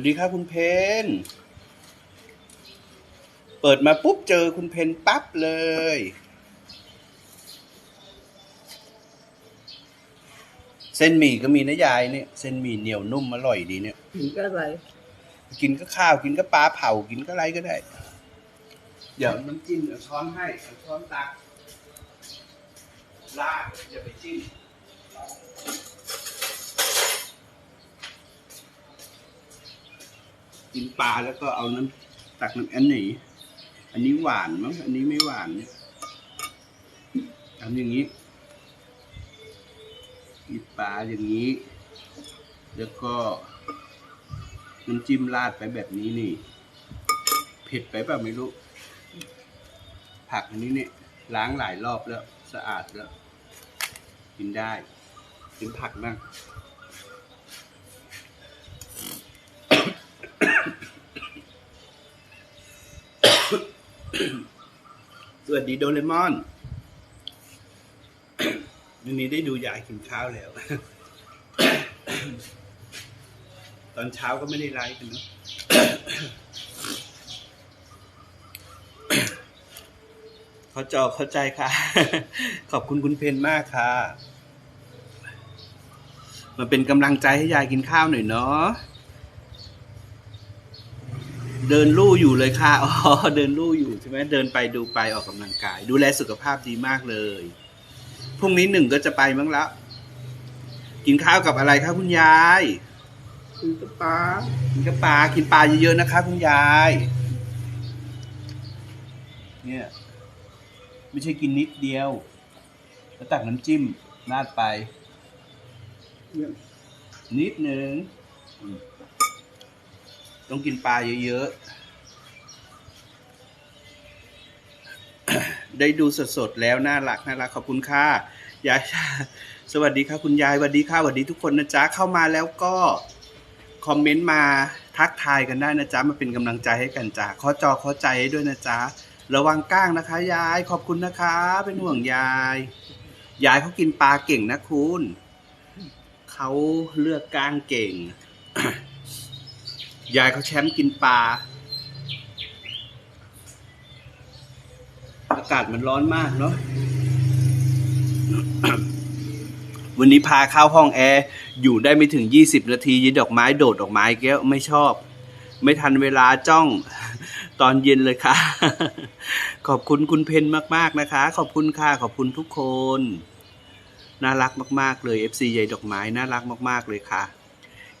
วัสดีครับคุณเพนเปิดมาปุ๊บเจอคุณเพนปั๊บเลย เส้นหมี่ก็มีนะยายเนี่ย เส้นหมี่เหนียวนุ่มอร่อยดีเนี่ยถึงก็อะไรกินก็ข้าวกินก็ปลาเผากินก็อะไรก็ได้ เดี๋ยวน้ำจิ้มเอาช้อนให้เอาช้อนตักลาดอย่าไปจิ้ม กินปลาแล้วก็เอาน้ำตักน้ำอันไหนอันนี้หวานมั้งอันนี้ไม่หวานเนี่ยทำอย่างนี้กินปลาอย่างนี้ แล้วก็น้ำจิ้มราดไปแบบนี้นี่ เผ็ดไปเปล่าไม่รู้ ผักอันนี้เนี่ยล้างหลายรอบแล้ว สะอาดแล้ว กินได้กินผักบ้าง ดีโดเรมอนวันนี้ได้ดูยายกินข้าวแล้ว ตอนเช้าก็ไม่ได้ไลฟ์กันเนาะเขาจอเข้าใจค่ะ ขอบคุณคุณเพนมากค่ะ มาเป็นกำลังใจให้ยายกินข้าวหน่อยเนาะ เดินลู่อยู่เลยค่ะ อ๋อ เดินลู่อยู่ใช่ไหมเดินไปดูไปออกกำลังกาย ดูแลสุขภาพดีมากเลย พรุ่งนี้หนึ่งก็จะไปมั้งแล้วกินข้าวกับอะไรคะคุณยายถึงก็ปลา กินกับปลา กินปลาเยอะๆนะคะ คุณยาย เนี่ย ไม่ใช่กินนิดเดียว แล้วตักน้ำจิ้มราดไปเนี่ยนิดหนึ่งอืม ต้องกินปลาเยอะๆ ได้ดูสดๆ แล้วน่ารักน่ารักขอบคุณค่ะยายสวัสดีค่ะคุณยายสวัสดีค่ะสวัสดีทุกคนนะจ๊ะเข้ามาแล้วก็คอมเมนต์มาทักทายกันได้นะจ๊ะมาเป็นกำลังใจให้กันจ้ะขอจอขอใจให้ด้วยนะจ๊ะระวังก้างนะคะ ยายขอบคุณนะคะ เป็นห่วงยาย ยายเขากินปลาเก่งนะคุณเขาเลือกก้างเก่ง ยายเขาแชมป์กินปลา อากาศมันร้อนมากเนาะ วันนี้พาเข้าห้องแอร์อยู่ได้ไม่ถึง20นาทียีดอกไม้โดดดอกไม้แก้วไม่ชอบ ไม่ทันเวลาจ้องตอนเย็นเลยค่ะ ขอบคุณคุณเพนมาก ๆ นะคะ ขอบคุณค่ะ ขอบคุณทุกคน น่ารักมาก ๆ เลย FC ใยดอกไม้ น่ารักมาก ๆ เลยค่ะ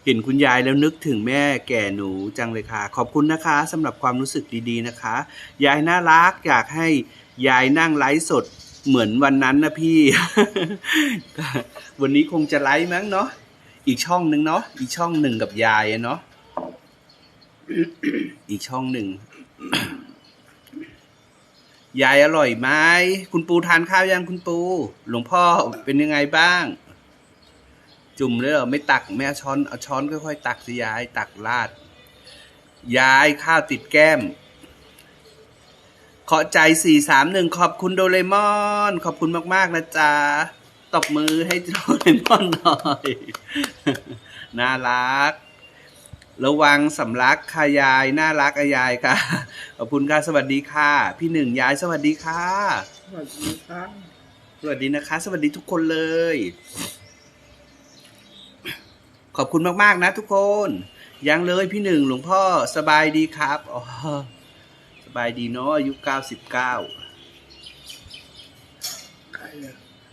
เห็นคุณยายแล้วนึกถึงแม่แก่หนูจังเลยค่ะ ขอบคุณนะคะสำหรับความรู้สึกดีๆนะคะ ยายน่ารักอยากให้ยายนั่งไลฟ์สดเหมือนวันนั้นนะพี่ วันนี้คงจะไลฟ์มั้งเนาะอีกช่องหนึ่งเนาะอีกช่องหนึ่งกับยายเนาะอีกช่องหนึ่งยายอร่อยไหมคุณปูทานข้าวยังคุณปู หลวงพ่อเป็นยังไงบ้าง จุ่มเลยเหรอไม่ตักไม่เอาช้อนเอาช้อนค่อยๆตักสิยายตักราดยายข้าวติดแก้มขอใจสี่สามหนึ่งขอบคุณโดเรมอน ขอบคุณมาก ๆ นะจ๊ะตบมือให้โดเรมอนหน่อย น่ารัก ระวังสำลักค่ะยาย น่ารักอะยายค่ะ ขอบคุณค่ะ สวัสดีค่ะ พี่หนึ่งยายสวัสดีค่ะ สวัสดีครับสวัสดีนะคะ สวัสดีทุกคนเลย ขอบคุณมากๆนะทุกคน ยังเลยพี่หนึ่งหลวงพ่อสบายดีครับอ๋อสบายดีเนาะอายุเก้าสิบเก้า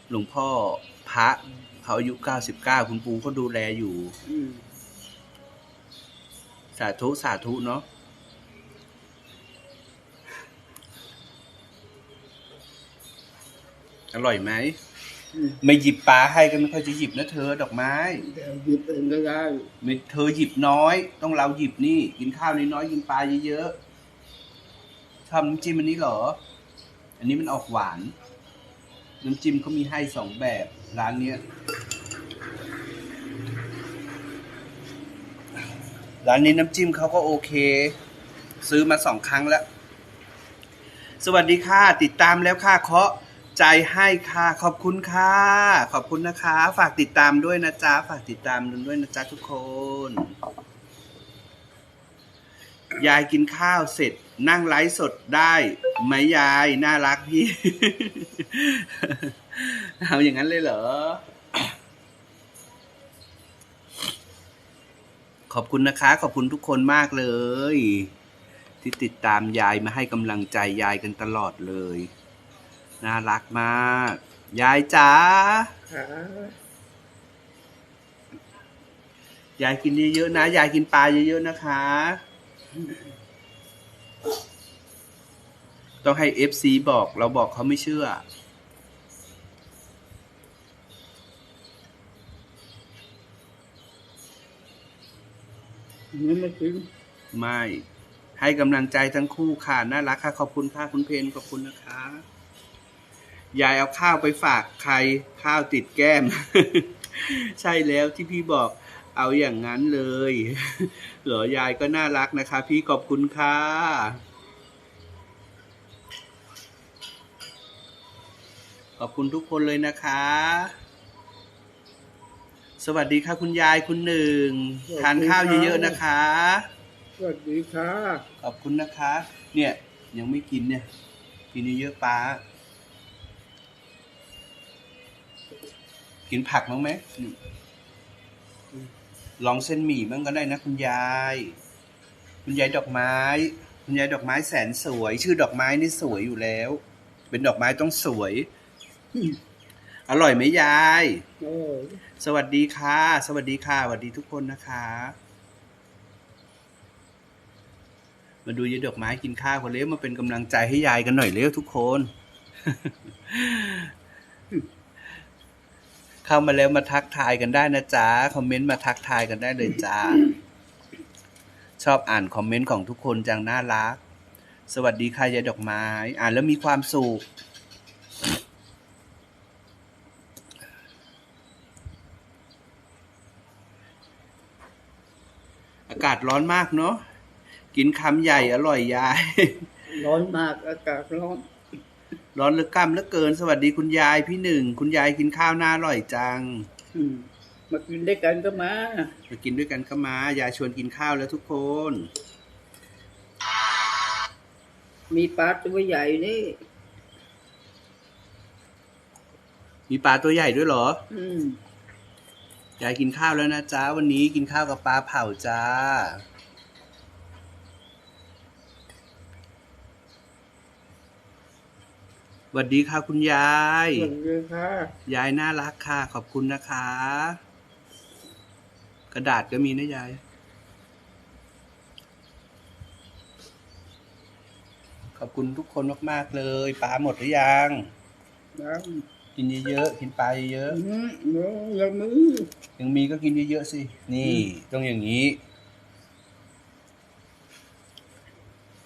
หลวงพ่อพระเขาอายุเก้าสิบเก้าคุณปูก็ดูแลอยู่สาธุสาธุเนาะอร่อยไหม ไม่หยิบปลาให้ก็ไม่ค่อยจะหยิบนะเธอดอกไม้ เดี๋ยวหยิบเองก็ได้ไม่เธอหยิบน้อย ต้องเราหยิบนี่ กินข้าวน้อยๆกินปลาเยอะๆชอบน้ำจิ้มอันนี้เหรอ อันนี้มันออกหวาน น้ำจิ้มเขามีให้สองแบบร้านเนี้ยร้านนี้น้ำจิ้มเขาก็โอเค ซื้อมาสองครั้งแล้ว สวัสดีค่ะ ติดตามแล้วค่ะเคาะ ใจให้ค่ะขอบคุณค่ะ ขอบคุณนะคะ ฝากติดตามด้วยนะจ๊ะ ฝากติดตามด้วยนะจ๊ะทุกคน ยายกินข้าวเสร็จนั่งไลฟ์สดได้ไหมยาย น่ารักพี่ เอาอย่างนั้นเลยเหรอ ขอบคุณนะคะ ขอบคุณทุกคนมากเลย ที่ติดตามยายมาให้กำลังใจยายกันตลอดเลย น่ารักมาก ยายจ๋าขายายกินเยอะๆนะ ยายกินปลาเยอะๆนะคะ ต้องให้เอฟซีบอกเราบอกเขาไม่เชื่อนี่ไม่กินไม่ ให้กำลังใจทั้งคู่ค่ะ น่ารักค่ะ ขอบคุณค่ะ คุณเพนขอบคุณนะคะ ยายเอาข้าวไปฝากใครข้าวติดแก้ม ใช่แล้วที่พี่บอกเอาอย่างนั้นเลย เหรอยายก็น่ารักนะคะ พี่ขอบคุณค่ะขอบคุณทุกคนเลยนะคะ สวัสดีค่ะคุณยายคุณหนึ่ง ทานข้าวเยอะๆนะคะ สวัสดีค่ะ ขอบคุณนะคะ เนี่ยยังไม่กินเนี่ย กินเยอะๆป้า กินผักบ้างไหมลองเส้นหมี่บ้างก็ได้นะคุณยาย คุณยายดอกไม้ คุณยายดอกไม้แสนสวย ชื่อดอกไม้นี่สวยอยู่แล้ว เป็นดอกไม้ต้องสวย อร่อยไหมยายโอ้ยสวัสดีค่ะ สวัสดีค่ะสวัสดีทุกคนนะคะ มาดูยายดอกไม้กินข้าวกันเร็วมาเป็นกำลังใจให้ยายกันหน่อยเร็วทุกคน เข้ามาแล้วมาทักทายกันได้นะจ๊ะคอมเมนต์มาทักทายกันได้เลยจ้าชอบอ่านคอมเมนต์ของทุกคนจังน่ารัก สวัสดีค่ะยายดอกไม้ อ่านแล้วมีความสุขอากาศร้อนมากเนาะกินคำใหญ่อร่อยยาย ร้อนมากอากาศร้อน ร้อนเหลือกล้ำเหลือเกิน สวัสดีคุณยายพี่หนึ่ง คุณยายกินข้าวน่าอร่อยจังอืมมากินด้วยกันก็มามากินด้วยกันก็มายายชวนกินข้าวแล้วทุกคน มีปลาตัวใหญ่นี่ มีปลาตัวใหญ่ด้วยเหรอ อืมยายกินข้าวแล้วนะจ๊ะวันนี้กินข้าวกับปลาเผาจ้า วัสดีค่ะคุณยาย สวัสดีค่ะ ยายน่ารักค่ะ ขอบคุณนะคะ กระดาษก็มีนะยาย ขอบคุณทุกคนมากๆเลยปลาหมดหรือยังน้กินเยอะๆกินปลาเยอะำอืมโน้ยังมือๆยังมีก็กินเยอะๆสิ นี่ต้องอย่างนี้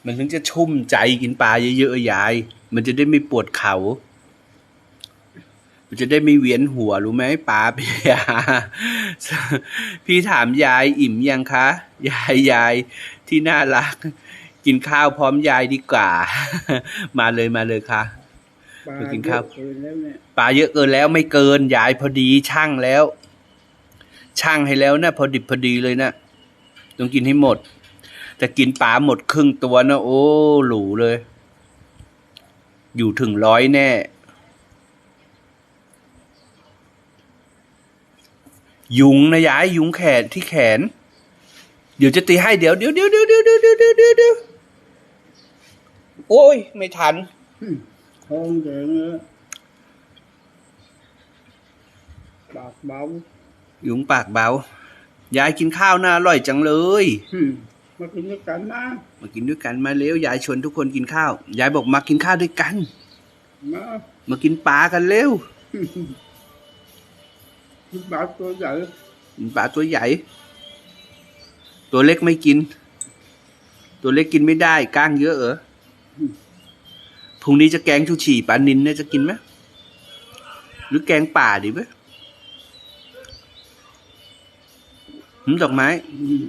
มันถึงจะชุ่มใจกินปลาเยอะๆยาย มันจะได้ไม่ปวดเขา มันจะได้ไม่เวียนหัวรู้ไหมปลาพี่ยาพี่ถามยายอิ่มยังคะ ยายยายที่น่ารัก กินข้าวพร้อมยายดีกว่า มาเลยมาเลยค่ะปลาไปกินข้าวเยอะเกินแล้วเนี่ยปลาเยอะเกินแล้วไม่เกินยายพอดีช่างแล้ว ช่างให้แล้วนะพอดิบพอดีเลยนะต้องกินให้หมด แต่กินปลาหมดครึ่งตัวนะโอ้หรูเลย อยู่ถึงร้อยแน่ ยุงนะยายยุงแขนที่แขน เดี๋ยวจะตีให้เดี๋ยวเดี๋ยวเดี๋ยวเดี๋ยวเดี๋ยวเดี๋ยวเดี๋ยวเดี๋ยวเดี๋ยวโอ้ย ไม่ทันอืมท้องแดงเลยปากเบายุงปากเบายายกินข้าวน่าอร่อยจังเลยอื มมากินด้วยกันมามากินด้วยกันมาเร็วยายชวนทุกคนกินข้าวยายบอกมากินข้าวด้วยกัน มามากินปลากันเร็วปลาตัวใหญ่กินปลาตัวใหญ่ ตัวเล็กไม่กิน ตัวเล็กกินไม่ได้ก้างเยอะเหรอพรุ่งนี้จะแกงชูฉี่ปลานินเนี่ยจะกินไหมหรือแกงป่าดีไหมหืมดอกไม้อืม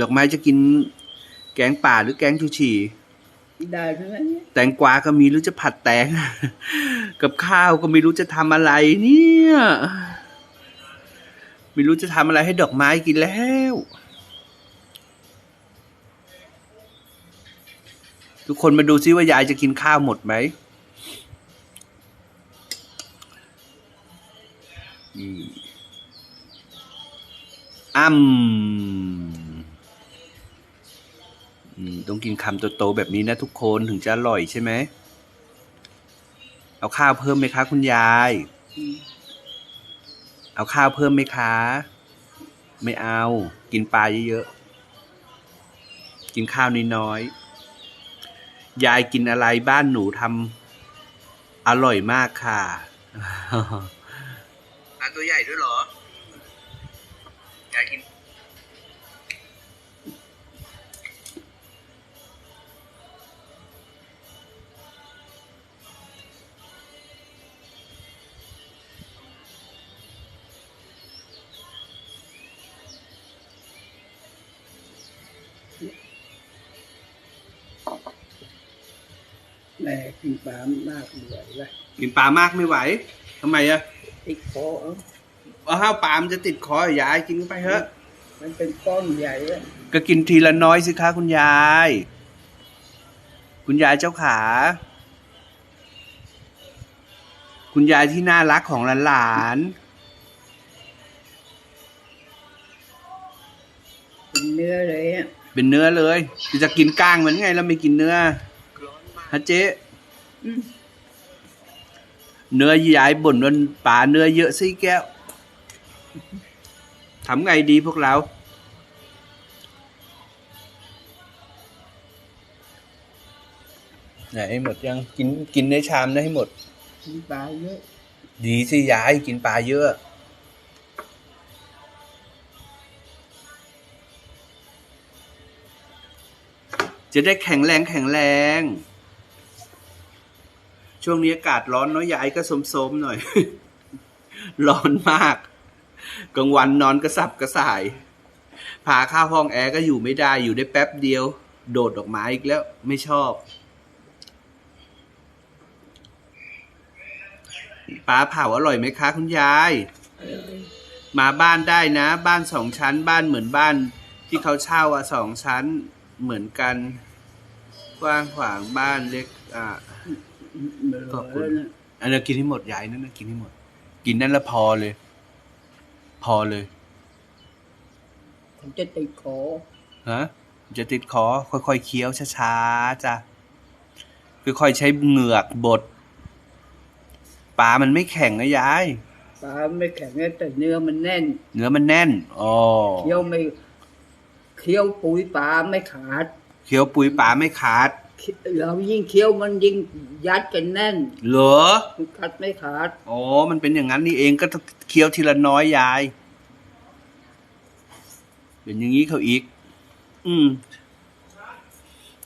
ดอกไม้จะกินแกงป่าหรือแกงชูฉี่ได้ทั้งนั้นเนี่ยแตงกวาก็มีหรือจะผัดแตง กับข้าวก็ไม่รู้จะทำอะไรเนี่ยไม่รู้จะทำอะไรให้ดอกไม้กินแล้ว ทุกคนมาดูซิว่ายายจะกินข้าวหมดไหมอืมอ้ำอืม ต้องกินคำโตๆแบบนี้นะทุกคนถึงจะอร่อยใช่ไหม เอาข้าวเพิ่มไหมคะคุณยาย เอาข้าวเพิ่มไหมคะ ไม่เอา กินปลาเยอะๆ กินข้าวน้อยๆ ยายกินอะไรบ้านหนูทำอร่อยมากค่ะปลาตัวใหญ่ด้วยเหรอ ยายกิน แม่กินปลามากเหนื่อยละกินปลามากไม่ไหวทำไมอะติดคอเอาเอาข้าวปลามันจะติดคอยายกินเข้าไปเถอะ มันเป็นก้อนใหญ่เลยก็กินทีละน้อยสิคะคุณยาย คุณยายเจ้าขา คุณยายที่น่ารักของหลานเป็นเนื้อเลยอะๆเป็นเนื้อเลยจะกินก้างเหมือนไงแล้วไม่กินเนื้อ ฮะเจ๊อืมเนื้อยายบ่นว่าป่าเนื้อเยอะสิแก้วทำไงดีพวกเรา ไหนให้หมดยังกินกินในชามนะให้หมด กินปลาเยอะ ดีสิยายกินปลาเยอะจะได้แข็งแรงแข็งแรง ช่วงนี้อากาศร้อนเนาะยายก็สมๆหน่อย ร้อนมากกลางวันนอนกระสับกระส่าย พาข้าห้องแอร์ก็อยู่ไม่ได้อยู่ได้แป๊บเดียว โดดออกมาอีกแล้วไม่ชอบปลาเผาอร่อยไหมคะคุณยาย มาบ้านได้นะ บ้านสองชั้น บ้านเหมือนบ้านที่เขาเช่าอะสองชั้นเหมือนกัน กว้างขวางบ้านเล็กอะ ขอบคุณอนะอันนี้กินให้หมดยายนั่นนะกินให้หมด กินนั่นละพอเลย พอเลยผมจะติดคอฮะจะติดคอค่อยๆเคี้ยวช้าๆจ้ะค่อยๆใช้เหงือกบดปลามันไม่แข็งนะยายปลาไม่แข็งนะแต่เนื้อมันแน่น เนื้อมันแน่นอ๋อเคี้ยวไม่เคี้ยวปุ๋ยปลาไม่ขาดเคี้ยวปุ๋ยปลาไม่ขาด เรายิ่งเคี้ยวมันยิ่งยัดกันแน่น เหรอมันกัดไม่ขาด อ๋อ มันเป็นอย่างนั้นนี่เองก็ต้องเคี้ยวทีละน้อยยาย เป็นอย่างนี้เขาอีก อืม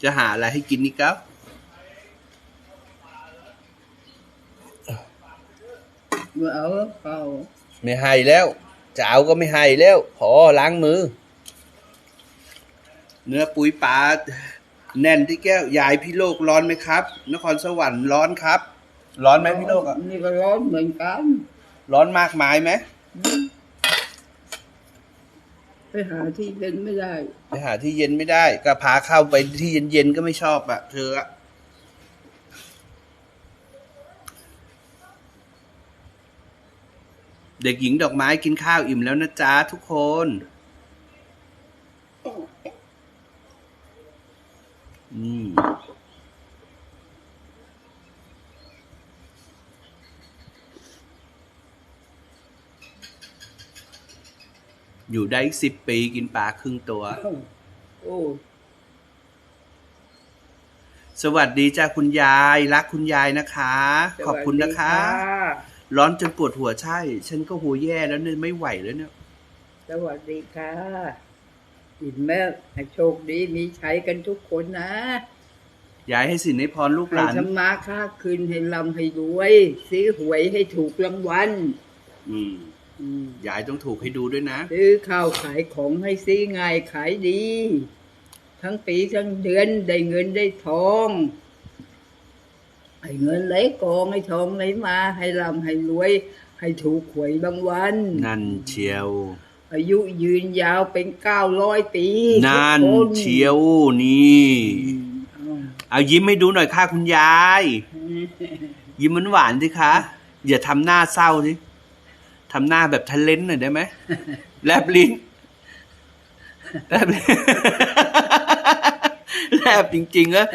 จะหาอะไรให้กินนี่ครับ เมื่อเอาเข้าไม่ให้แล้ว จะเอาก็ไม่ให้แล้ว พอล้างมือ เนื้อปุ๋ยปลา แน่นที่แก้วยายพี่โลกร้อนไหมครับ นครสวรรค์ร้อนครับ ร้อนไหมพี่โลกอะนี่ก็ร้อนเหมือนกันร้อนมากมายไหมไปหาที่เล่นไม่ได้ ไปหาที่เย็นไม่ได้ ก็พาเข้าไปที่เย็นๆก็ไม่ชอบอะเธออะเด็กหญิงดอกไม้กินข้าวอิ่มแล้วนะจ๊ะทุกคน อยู่ได้สิบปีกินปลาครึ่งตัว โอ้สวัสดีจ้าคุณยาย รักคุณยายนะคะ ขอบคุณนะคะ ร้อนจนปวดหัวใช่ ฉันก็หัวแย่แล้วเนี่ยไม่ไหวแล้วเนี่ย สวัสดีค่ะอิ่มแม่ให้โชคดีมีใช้กันทุกคนนะยายให้สินให้พรลูกหให้ลานสมาค้าคืนให้ลำให้รวย ซื้อหวยให้ถูกรางวัลอืมอืม ยายต้องถูกให้ดูด้วยนะซื้อข้าวขายของให้ซื้อง่ายขายดี ทั้งปีทั้งเดือนได้เงินได้ทองให้เงินไหลกองให้ทองไหลมา ให้ลำให้รวย ให้ถูกหวยบางวัน นั่นเชียว อายุยืนยาวเป็นเก้าร้อยปี นั่นทุกคเชียวนี่อืมเอายิ้มให้ดูหน่อยค่ะคุณยาย ยิ้มหวานๆสิคะ อย่าทำหน้าเศร้าสิ ทำหน้าแบบทะเลนหน่อยได้ไหมแลบลิ้นแลบลิ้นแลบจริงๆอะ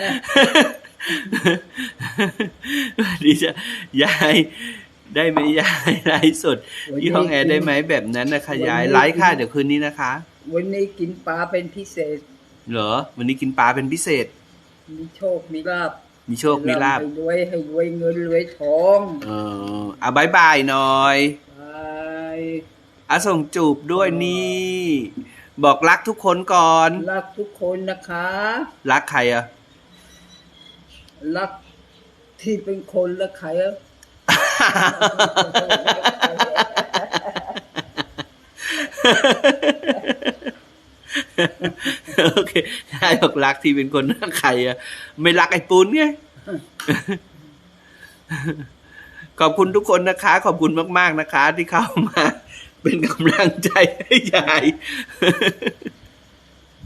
ดีจะยายได้ไหมยายไลฟ์สดที่ห้องแอร์ได้ไหมแบบนั้นนะคะยายไลฟ์ค่ะเดี๋ยวคืนนี้นะคะ วันนี้กินปลาเป็นพิเศษ เหรอ วันนี้กินปลาเป็นพิเศษ มีโชค มีลาบมีโชค มีลาบให้รวยให้รวยเงินรวยทอง เออเอาบายบายหน่อยไป อาส่งจูบด้วยนี่ บอกรักทุกคนก่อน รักทุกคนนะคะ รักใครอะรักที่เป็นคนและใครอะโอเคใช่บอกรักที่เป็นคนรักใครอะไม่รักไอ้ปูนไงขอบคุณทุกคนนะคะ ขอบคุณมาก ๆนะคะ ที่เข้ามา เป็นกำลังใจให้ยาย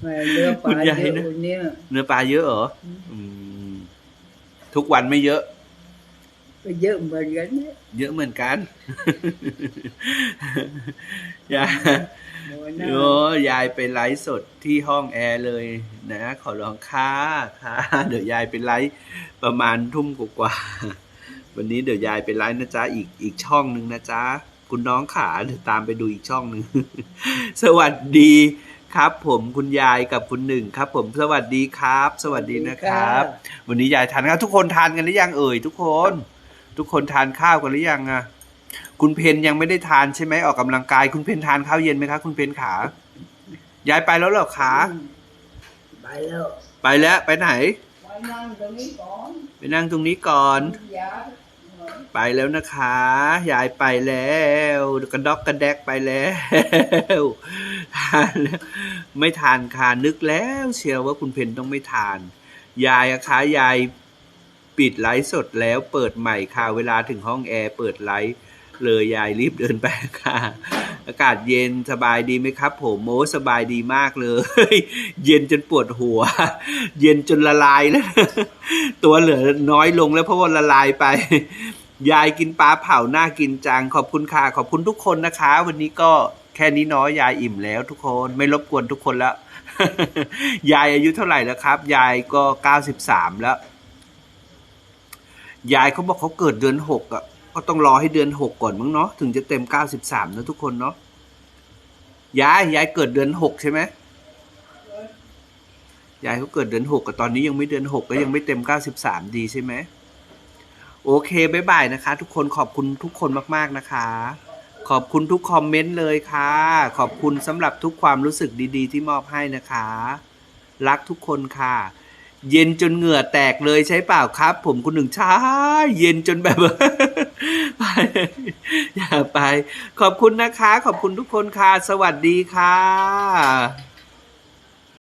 แม่เนื้อปลาคุณยายเยอะนะวันเนี้ยเนื้อปลาเยอะเหรออืมทุกวันไม่เยอะก็เยอะเหมือนกันเนี่ยเยอะเหมือนกันยายโอ้ยน่าโอ้ยายไปไลฟ์สดที่ห้องแอร์เลยนะขอร้องค่ะค่ะเดี๋ยวยายไปไลฟ์ประมาณทุ่มกว่าๆวันนี้เดี๋ยวยายไปไลฟ์นะจ๊ะอีกอีกช่องหนึ่งนะจ๊ะ คุณน้องขาเดี๋ยวตามไปดูอีกช่องหนึ่ง สวัสดีครับ ผมคุณยายกับคุณหนึ่งครับ ผมสวัสดีครับ สวัสดีนะครับ วันนี้ยายทานข้าวทุกคนทานกันหรือยังเอ่ยทุกคน ทุกคนทานข้าวกันหรือยังอะคุณเพนยังไม่ได้ทานใช่ไหมออกกำลังกาย คุณเพนทานข้าวเย็นไหมคะคุณเพนขายายไปแล้วเหรอคะไปแล้วไปแล้วไปไหน ไปนั่งตรงนี้ก่อนไปนั่งตรงนี้ก่อนยา ไปแล้วนะคะ ยายไปแล้วกระดอกกระแดกไปแล้วทานแล้วไม่ทานค่ะนึกแล้ว เชียวว่าคุณเพนต้องไม่ทาน ยายอะคะยายปิดไลฟ์สดแล้วเปิดใหม่ค่ะเวลาถึงห้องแอร์เปิดไลฟ์เลยยายรีบเดินไปค่ะ อากาศเย็นสบายดีไหมครับ ผมโมสบายดีมากเลย เย็นจนปวดหัว เย็นจนละลายแล้วตัวเหลือน้อยลงแล้วเพราะว่าละลายไป ยายกินปลาเผาหน่ากินจัง ขอบคุณค่ะ ขอบคุณทุกคนนะคะ วันนี้ก็แค่นี้เน้อยยายอิ่มแล้วทุกคนไม่รบกวนทุกคนแล้ว ยายอายุเท่าไหร่แล้วครับ ยายก็เก้าสิบสามแล้ว ยายเขาบอกเขาเกิดเดือนหกอะ ก็ต้องรอให้เดือนหกก่อนมั้งเนาะถึงจะเต็มเก้าสิบสามนะทุกคนเนาะยายยายเกิดเดือนหกใช่ไหมยายเขาเกิดเดือนหกกับตอนนี้ยังไม่เดือนหกก็ยังไม่เต็มเก้าสิบสามดีใช่ไหม โอเคบายบายนะคะ ทุกคนขอบคุณทุกคนมากๆนะคะ ขอบคุณทุกคอมเมนต์เลยค่ะ ขอบคุณสำหรับทุกความรู้สึกดี ๆ ที่มอบให้นะคะ รักทุกคนค่ะ เย็นจนเหงื่อแตกเลยใช่เปล่าครับ ผมคุณหนึ่งช้าเย็นจนแบบไปอย่าไป ขอบคุณนะคะ ขอบคุณทุกคนค่ะ สวัสดีค่ะ